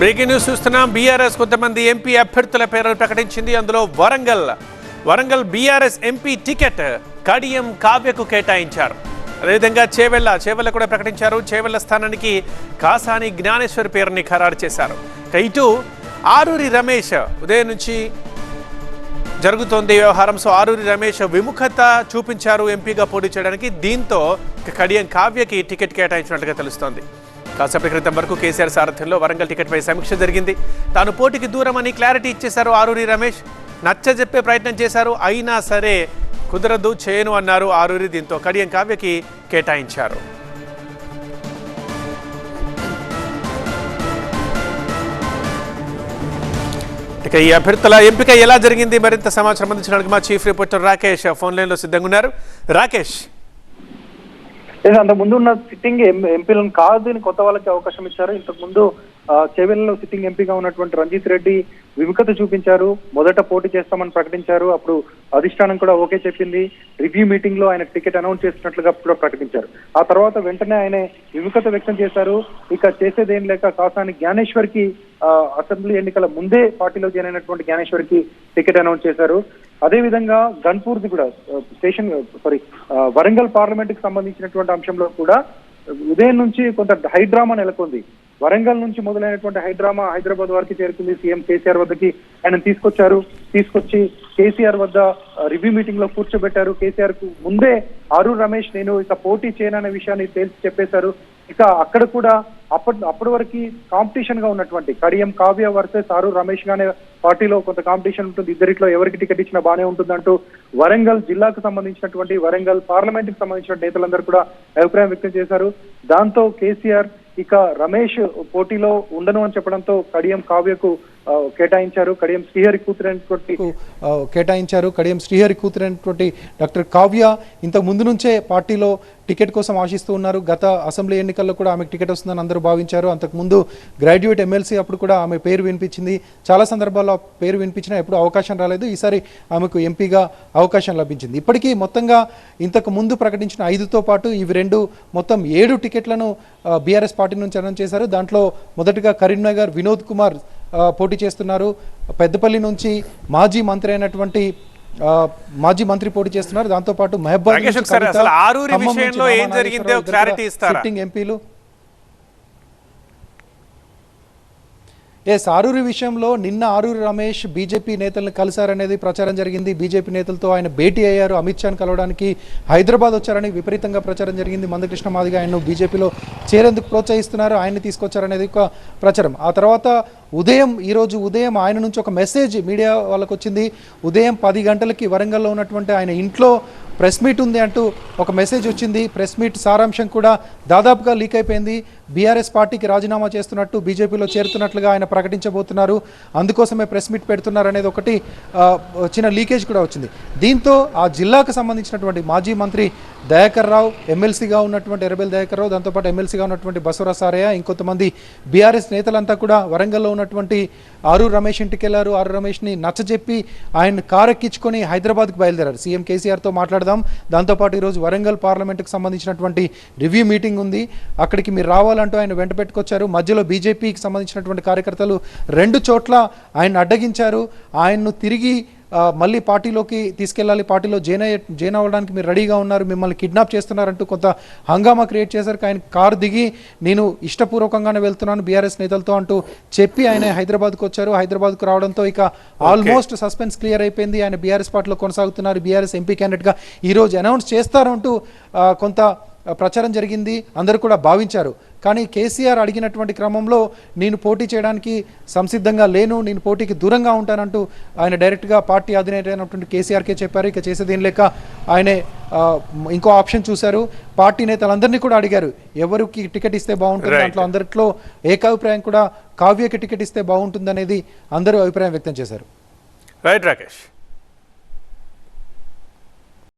Breaking news చూస్తున్నాం. BRS కొంతమంది MP అభ్యర్థుల పేర్లు ప్రకటించింది. అందులో Warangal Warangal BRS MP ticket Kadiyam కావ్యకు కేటాయించారు. అదేవిధంగా చేవెళ్ళ చేవెళ్ళ కూడా ప్రకటించారు. చేవెళ్ళ స్థానానికి కాసాని జ్ఞానేశ్వర్ పేరుని ఖరారు చేశారు. ఇటు ఆరూరి రమేష్ ఉదయం నుంచి జరుగుతోంది వ్యవహారం. సో ఆరూరి రమేష్ విముఖత చూపించారు ఎంపీగా పోటీ చేయడానికి. దీంతో కడియం కావ్యకి టికెట్ కేటాయించినట్లుగా తెలుస్తోంది. కాసేపటి క్రితం వరకు కేసీఆర్ సారథ్యంలో వరంగల్ టికెట్పై సమీక్ష జరిగింది. తాను పోటీకి దూరం అని క్లారిటీ ఇచ్చేశారు ఆరూరి రమేష్. నచ్చజెప్పే ప్రయత్నం చేశారు అయినా సరే కుదరదు చేయను అన్నారు ఆరూరి దీంతో. కడియం కావ్యకి కేటాయించారు. ఇక ఈ అభ్యర్థుల ఎంపిక ఎలా జరిగింది? మరింత సమాచారం అందించడానికి మా చీఫ్ రిపోర్టర్ రాకేష్ ఫోన్ లైన్లో సిద్ధంగా ఉన్నారు. రాకేష్. లేదు అంతకు ముందు ఉన్న సిట్టింగ్ ఎంపీలను కాదు అని కొత్త వాళ్ళకి అవకాశం ఇచ్చారు. ఇంతకు ముందు ఆ, సిట్టింగ్ ఎంపీగా ఉన్నటువంటి రంజిత్ రెడ్డి విముఖత చూపించారు. మొదట పోటీ చేస్తామని ప్రకటించారు. అప్పుడు అధిష్టానం కూడా ఓకే చెప్పింది. రివ్యూ మీటింగ్లో ఆయన టికెట్ అనౌన్స్ చేసినట్లుగా కూడా ప్రకటించారు. ఆ తర్వాత వెంటనే ఆయన విముఖత వ్యక్తం చేశారు. ఇక చేసేదేం లేక కాసాని జ్ఞానేశ్వర్కి ఆ, అసెంబ్లీ ఎన్నికల ముందే పార్టీలో జాయిన్ అయినటువంటి జ్ఞానేశ్వర్కి టికెట్ అనౌన్స్ చేశారు. అదే విధంగా గన్పూర్ది కూడా స్టేషన్ సారీ వరంగల్ పార్లమెంట్కి సంబంధించినటువంటి అంశంలో కూడా ఉదయం నుంచి కొంత హైడ్రామా నెలకొంది. వరంగల్ నుంచి మొదలైనటువంటి హైడ్రామా హైదరాబాద్ వరకు చేరుకుంది. సీఎం కేసీఆర్ వద్దకి ఆయన తీసుకొచ్చారు. తీసుకొచ్చి కేసీఆర్ వద్ద రివ్యూ మీటింగ్లో కూర్చోబెట్టారు. కేసీఆర్కు ముందే ఆరూర్ రమేష్ నేను ఇక పోటీ చేయననే విషయాన్ని తేల్చి చెప్పేశారు. ఇక అక్కడ కూడా అప్పటి అప్పటి వరకు కాంపిటీషన్గా ఉన్నటువంటి కడియం కావ్య వర్సెస్ ఆరు రమేష్ గానే పార్టీలో కొంత కాంపిటీషన్ ఉంటుంది. ఇద్దరిట్లో ఎవరికి టికెట్ ఇచ్చినా బానే ఉంటుందంటూ వరంగల్ జిల్లాకు సంబంధించినటువంటి వరంగల్ పార్లమెంట్కి సంబంధించిన నేతలందరూ కూడా అభిప్రాయం వ్యక్తం చేశారు. దాంతో కేసీఆర్ ఇక రమేష్ పోటీలో ఉండను అని చెప్పడంతో కడియం కావ్యకు కేటాయించారు కడియం శ్రీహరి కూతురైనటువంటి కేటాయించారు కడియం శ్రీహరి కూతురైనటువంటి డాక్టర్ కావ్య. ఇంతకు ముందు నుంచే పార్టీలో టికెట్ కోసం ఆశిస్తూ ఉన్నారు. గత అసెంబ్లీ ఎన్నికల్లో కూడా ఆమెకు టికెట్ వస్తుందని అందరూ భావించారు. అంతకుముందు గ్రాడ్యుయేట్ ఎమ్మెల్సీ అప్పుడు కూడా ఆమె పేరు వినిపించింది. చాలా సందర్భాల్లో పేరు వినిపించినా ఎప్పుడు అవకాశం రాలేదు. ఈసారి ఆమెకు ఎంపీగా అవకాశం లభించింది. ఇప్పటికీ మొత్తంగా ఇంతకు ముందు ప్రకటించిన ఐదుతో పాటు ఇవి రెండు మొత్తం ఏడు టికెట్లను బీఆర్ఎస్ పార్టీ నుంచి అనౌన్స్ చేశారు. దాంట్లో మొదటగా కరీంనగర్ వినోద్ కుమార్ పోటీ చేస్తున్నారు. పెద్దపల్లి నుంచి మాజీ మంత్రి అయినటువంటి మాజీ మంత్రి పోటీ చేస్తున్నారు. దాంతోపాటు మహబాద్ రాకేష్ నుంచి ఒకసారి కవిత, అసలు ఆరూరి ఖమ్మం నుంచి విషయంలో ఏం రామానాగేశ్వరరావు జరిగిందో ఇద్దరు clarity కూడా ఇస్తారా? సిట్టింగ్ ఎంపీలు ఎస్ ఆరూరి విషయంలో నిన్న ఆరూరి రమేష్ బీజేపీ నేతలను కలిశారనేది ప్రచారం జరిగింది. బీజేపీ నేతలతో ఆయన భేటీ అయ్యారు. అమిత్ షాను కలవడానికి హైదరాబాద్ వచ్చారని విపరీతంగా ప్రచారం జరిగింది. మందకృష్ణ మాదిగా ఆయన్ను బీజేపీలో చేరేందుకు ప్రోత్సహిస్తున్నారు. ఆయన్ని తీసుకొచ్చారనేది ఒక ప్రచారం. ఆ తర్వాత ఉదయం ఈరోజు ఉదయం ఆయన నుంచి ఒక మెసేజ్ మీడియా వాళ్ళకు వచ్చింది. ఉదయం పది గంటలకి వరంగల్లో ఉన్నటువంటి ఆయన ఇంట్లో ప్రెస్ మీట్ ఉంది అంటూ ఒక మెసేజ్ వచ్చింది. ప్రెస్ మీట్ సారాంశం కూడా దాదాపుగా లీక్ అయిపోయింది. బీఆర్ఎస్ పార్టీకి రాజీనామా చేస్తున్నట్టు బీజేపీలో చేరుతున్నట్లుగా ఆయన ప్రకటించబోతున్నారు. అందుకోసమే ప్రెస్ మీట్ పెడుతున్నారు అనేది ఒకటి చిన్న లీకేజ్ కూడా వచ్చింది. దీంతో ఆ జిల్లాకు సంబంధించినటువంటి మాజీ మంత్రి దయాకర్ రావు ఎమ్మెల్సీగా ఉన్నటువంటి ఎర్రబెల్ దయాకర్ రావు దాంతోపాటు ఎమ్మెల్సీగా ఉన్నటువంటి బసవరాజ్ సారయ్య ఇంకొంతమంది బీఆర్ఎస్ నేతలంతా కూడా వరంగల్లో ఉన్నటువంటి ఆరు రమేష్ ఇంటికి వెళ్ళారు. ఆరు రమేష్ని నచ్చజెప్పి ఆయన కారెక్కించుకొని హైదరాబాద్కు బయలుదేరారు. సీఎం కేసీఆర్తో మాట్లాడదాం. దాంతోపాటు ఈరోజు వరంగల్ పార్లమెంట్కి సంబంధించినటువంటి రివ్యూ మీటింగ్ ఉంది. అక్కడికి మీరు రావాలి. రావాలంటూ ఆయన వెంట పెట్టుకొచ్చారు. మధ్యలో బీజేపీకి సంబంధించినటువంటి కార్యకర్తలు రెండు చోట్ల ఆయన అడ్డగించారు. ఆయన్ను తిరిగి మళ్ళీ పార్టీలోకి తీసుకెళ్ళాలి. పార్టీలో జైన్ అయ్యే జైన్ అవ్వడానికి మీరు రెడీగా ఉన్నారు. మిమ్మల్ని కిడ్నాప్ చేస్తున్నారంటూ కొంత హంగామా క్రియేట్ చేశారు. ఆయన కారు దిగి నేను ఇష్టపూర్వకంగానే వెళ్తున్నాను బీఆర్ఎస్ నేతలతో అంటూ చెప్పి ఆయన హైదరాబాద్కు వచ్చారు. హైదరాబాద్కు రావడంతో ఇక ఆల్మోస్ట్ సస్పెన్స్ క్లియర్ అయిపోయింది. ఆయన బీఆర్ఎస్ పార్టీలో కొనసాగుతున్నారు. బీఆర్ఎస్ ఎంపీ క్యాండిడేట్గా ఈరోజు అనౌన్స్ చేస్తారంటూ కొంత ప్రచారం జరిగింది. అందరూ కూడా భావించారు. కానీ కేసీఆర్ అడిగినటువంటి క్రమంలో నేను పోటీ చేయడానికి సంసిద్ధంగా లేను నేను పోటీకి దూరంగా ఉంటానంటూ ఆయన డైరెక్ట్గా పార్టీ అధినేత అయినటువంటి కేసీఆర్కే చెప్పారు. ఇక చేసేదేం లేక ఆయనే ఇంకో ఆప్షన్ చూశారు. పార్టీ నేతలందరినీ కూడా అడిగారు. ఎవరికి టికెట్ ఇస్తే బాగుంటుంది. దాంట్లో అందరిలో ఏకాభిప్రాయం కూడా కావ్యకి టికెట్ ఇస్తే బాగుంటుంది అనేది అందరూ అభిప్రాయం వ్యక్తం చేశారు. రైట్ రాకేష్